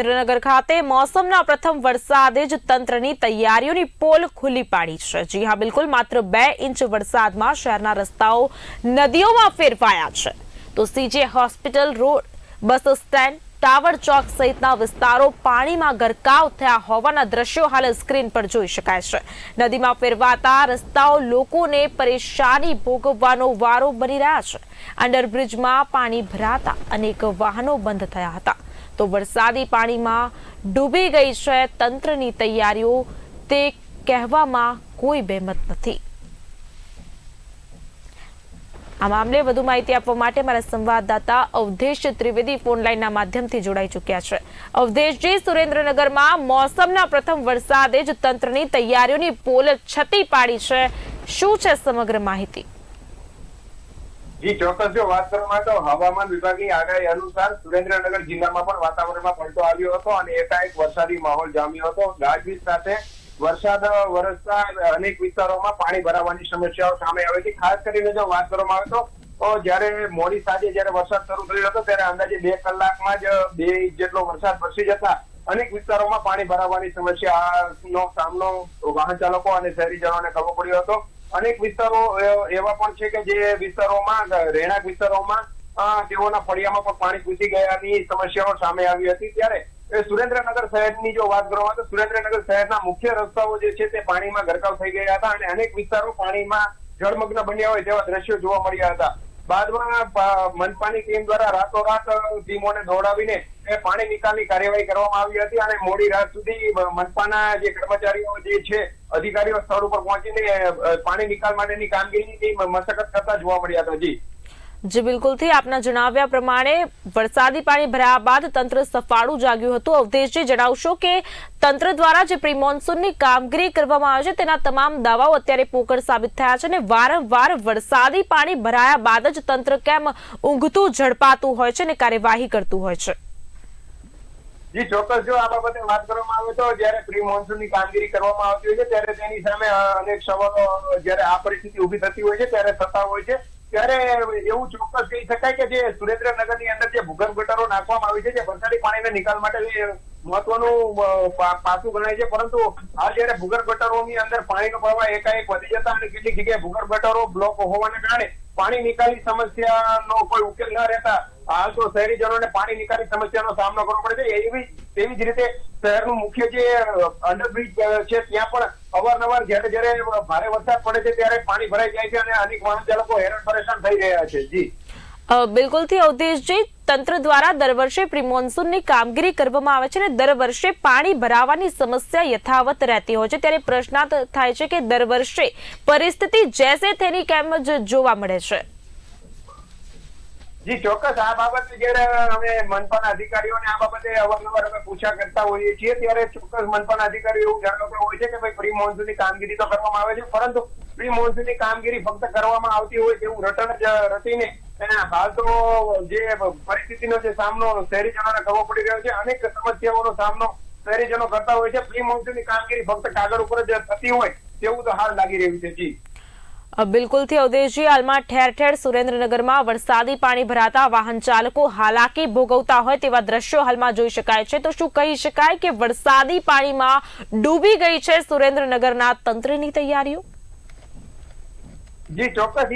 સુરેન્દ્રનગર ખાતે મોસમના પ્રથમ વરસાદે જ તંત્રની તૈયારીઓની પોલ ખુલ્લી પાડી છે. જી હા, બિલકુલ માત્ર બે ઇંચ વરસાદમાં શહેરના રસ્તાઓ નદીઓમાં ફેરવાયા છે. તો CJ hospital road, bus stand, tower ચોક સહિતના વિસ્તારો પાણીમાં ગરકાવ થયા હોવાના દ્રશ્યો હાલ સ્ક્રીન પર જોઈ શકાય છે. નદીમાં ફેરવાતા રસ્તાઓ લોકોને પરેશાની ભોગવવાનો વારો બની રહ્યા છે. અંડરબ્રિજમાં પાણી ભરાતા અનેક વાહનો બંધ થયા હતા. તો વરસાદી પાણીમાં ડૂબી ગઈ છે તંત્રની તૈયારીઓ. તે કહેવામાં કોઈ બેમત નથી. આ મામલે વધુ માહિતી આપવા માટે મારા સંવાદદાતા અવધેશ ત્રિવેદી ફોન લાઈનના માધ્યમથી જોડાઈ ચૂક્યા છે. અવધેશજી સુરેન્દ્રનગરમાં મોસમના પ્રથમ વરસાદે જ તંત્રની તૈયારીઓની પોલ છતી પાડી છે. શું છે સમગ્ર માહિતી? જી, ચોક્કસ. જો વાત કરવામાં તો હવામાન વિભાગની આગાહી અનુસાર સુરેન્દ્રનગર જિલ્લામાં પણ વાતાવરણમાં પલટો આવ્યો હતો અને એકાએક વરસાદી માહોલ જામ્યો હતો. ગાજવીજ સાથે વરસાદ વરસતા અનેક વિસ્તારોમાં પાણી ભરાવાની સમસ્યાઓ સામે આવે છે. ખાસ કરીને જો વાત કરવામાં આવે તો જ્યારે મોડી સાંજે જયારે વરસાદ શરૂ થયો હતો, ત્યારે અંદાજે બે કલાકમાં જ બે ઇંચ જેટલો વરસાદ વરસી જતા અનેક વિસ્તારોમાં પાણી ભરાવાની સમસ્યાનો સામનો વાહન ચાલકો અને શહેરીજનોને કરવો પડ્યો હતો. અનેક વિસ્તારો એવા પણ છે કે જે વિસ્તારોમાં રહેણાંક વિસ્તારોમાં તેઓના ફળિયામાં પણ પાણી ઘૂસી ગયાની સમસ્યાઓ સામે આવી હતી. ત્યારે સુરેન્દ્રનગર શહેરની જો વાત કરવામાં તો સુરેન્દ્રનગર શહેરના મુખ્ય રસ્તાઓ જે છે તે પાણીમાં ગરકાવ થઈ ગયા હતા અને અનેક વિસ્તારો પાણીમાં જળમગ્ન બન્યા હોય તેવા દ્રશ્યો જોવા મળ્યા હતા. બાદમાં મનપાની ટીમ દ્વારા રાતોરાત ટીમોને દોડાવીને એ પાણી નિકાલની કાર્યવાહી કરવામાં આવી હતી અને મોડી રાત સુધી મનપાના જે કર્મચારીઓ જે છે, અધિકારીઓ સ્થળ ઉપર પહોંચીને પાણી નિકાલ માટેની કામગીરીની મશક્કત કરતા જોવા મળ્યા હતા. જી. જે બિલકુલથી આપના જણાવ્યા પ્રમાણે વરસાદી પાણી ભરાયા બાદ તંત્ર સફાળું જાગ્યું હતું. અવધેશજી, જણાવશો કે તંત્ર દ્વારા જે પ્રી મોન્સૂનની કામગીરી કરવામાં આવે છે, તેના તમામ દાવાઓ અત્યારે પોકળ સાબિત થયા છે અને વારંવાર વરસાદી પાણી ભરાયા બાદ જ તંત્ર કેમ ઊંઘતું, ઝડપાતું હોય છે અને કાર્યવાહી કરતું હોય છે? જી, ચોક્કસ. જો આ બાબતે વાત કરવામાં આવે તો જયારે પ્રી મોન્સૂનની કામગીરી કરવામાં આવતી હોય છે, ત્યારે તેની સામે અનેક સવાલો, જયારે આ પરિસ્થિતિ ઊભી થતી હોય છે, ત્યારે થતા હોય છે. ત્યારે એવું ચોક્કસ કહી શકાય કે જે સુરેન્દ્રનગરની અંદર જે ભૂગર્ભ ગટરો નાખવામાં આવી છે, જે વરસાદી પાણીના નિકાલ માટે મહત્વનું પાસું ગણાય છે, પરંતુ આ જયારે ભૂગર્ભ ગટરોની અંદર પાણીનો પ્રવાહ એકાએક વધી જતા અને કેટલીક જગ્યાએ ભૂગર્ભ ગટરો બ્લોક હોવાને કારણે પાણી નિકાલની સમસ્યાનો કોઈ ઉકેલ ન રહેતા હાલ તો શહેરીજનોને પાણી નિકાલની સમસ્યાનો સામનો કરવો પડે છે. એવી, તેવી જ રીતે શહેરનું મુખ્ય જે અંડરબ્રિજ છે, ત્યાં પણ અવારનવાર જયારે જયારે ભારે વરસાદ પડે છે ત્યારે પાણી ભરાઈ જાય છે અને અનેક વાહન ચાલકો હેરાન પરેશાન થઈ રહ્યા છે. જી. બિલકુલથી અવધેશજી, તંત્ર દ્વારા દર વર્ષે પ્રી ની કામગીરી કરવામાં આવે છે અને દર વર્ષે પાણી ભરાવાની સમસ્યા યથાવત રહેતી હોય છે. ત્યારે પ્રશ્નાર્થ થાય છે કે દર વર્ષે પરિસ્થિતિ જેસે તેની કેમ જ જોવા મળે છે. જી, ચોક્કસ. આ બાબતે જયારે અમે મનપાના અધિકારીઓને આ બાબતે અવારનવાર અમે પૂછા કરતા હોઈએ છીએ, ત્યારે ચોક્કસ મનપાના અધિકારીઓ એવું જણાવતા હોય છે કે ભાઈ પ્રી મોન્સૂનની કામગીરી તો કરવામાં આવે છે, પરંતુ પ્રી મોન્સૂનની કામગીરી ફક્ત કરવામાં આવતી હોય તેવું રટણ જ રટીને એના હાલ તો જે પરિસ્થિતિનો જે સામનો શહેરીજનોને કરવો પડી રહ્યો છે, અનેક સમસ્યાઓનો સામનો શહેરીજનો કરતા હોય છે પ્રી મોન્સૂનની કામગીરી ફક્ત કાગળ ઉપર જ થતી હોય તેવું તો હાલ લાગી રહ્યું છે. જી. બિલકુલથી અવદેશજી હાલમાં ઠેર ઠેર સુરેન્દ્રનગરમાં વરસાદી પાણી ભરાતા વાહન ચાલકો હાલાકી ભોગવતા હોય તેવા દ્રશ્યો હાલમાં જોઈ શકાય છે. તો શું કહી શકાય કે વરસાદી પાણીમાં ડૂબી ગઈ છે સુરેન્દ્રનગરના તંત્રની તૈયારીઓ? જી, ચોક્કસ.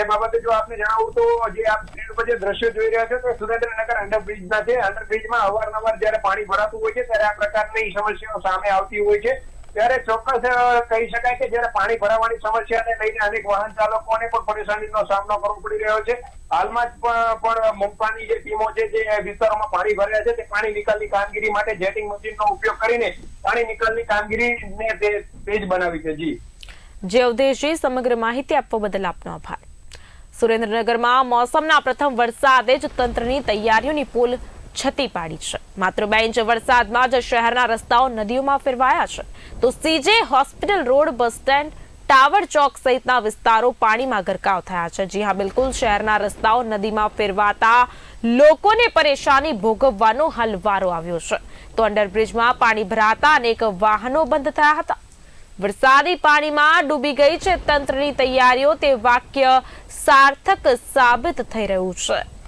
એ બાબતે જો આપને જણાવું તો જે આપ સ્ક્રીન પર જે દ્રશ્યો જોઈ રહ્યા છો, તો સુરેન્દ્રનગર અંડરબ્રિજના છે. અંડરબ્રિજમાં અવારનવાર જયારે પાણી ભરાતું હોય છે, ત્યારે આ પ્રકારની સમસ્યાઓ સામે આવતી હોય છે. ત્યારે ચોક્કસ કહી શકાય કે જયારે પાણી ભરાવાની સમસ્યાને લઈને અનેક વાહન ચાલકોને પણ પરેશાનીનો સામનો કરવો પડી રહ્યો છે. હાલમાં જ પણ પણ જે ટીમો છે, જે વિસ્તારોમાં પાણી ભર્યા છે, તે પાણી નિકાલની કામગીરી માટે જેટિંગ મશીનનો ઉપયોગ કરીને પાણી નિકાલની કામગીરીને તેજ બનાવી છે. જી. જે અવધેશજી સમગ્ર માહિતી આપવા બદલ આપનો આભાર. સુરેન્દ્રનગરમાં મોસમના પ્રથમ વરસાદે જ તંત્રની તૈયારીઓની પુલ છતી પાડી છે. માત્ર બે ઇંચ વરસાદમાં જ શહેરના રસ્તાઓ નદીઓમાં ફેરવાયા છે. તો CJ hospital road, bus stand, tower ચોક સહિતના વિસ્તારો પાણીમાં ગરકાવ થયા છે. જી હા, બિલકુલ શહેરના રસ્તાઓ નદીમાં ફેરવાતા લોકોને પરેશાની ભોગવવાનો હાલ વારો આવ્યો છે. તો અંડરબ્રિજમાં પાણી ભરાતા અનેક વાહનો બંધ થયા હતા. વરસાદી પાણીમાં ડૂબી ગઈ છે તંત્રની તૈયારીઓ. તે વાક્ય સાર્થક સાબિત થઈ રહ્યું છે.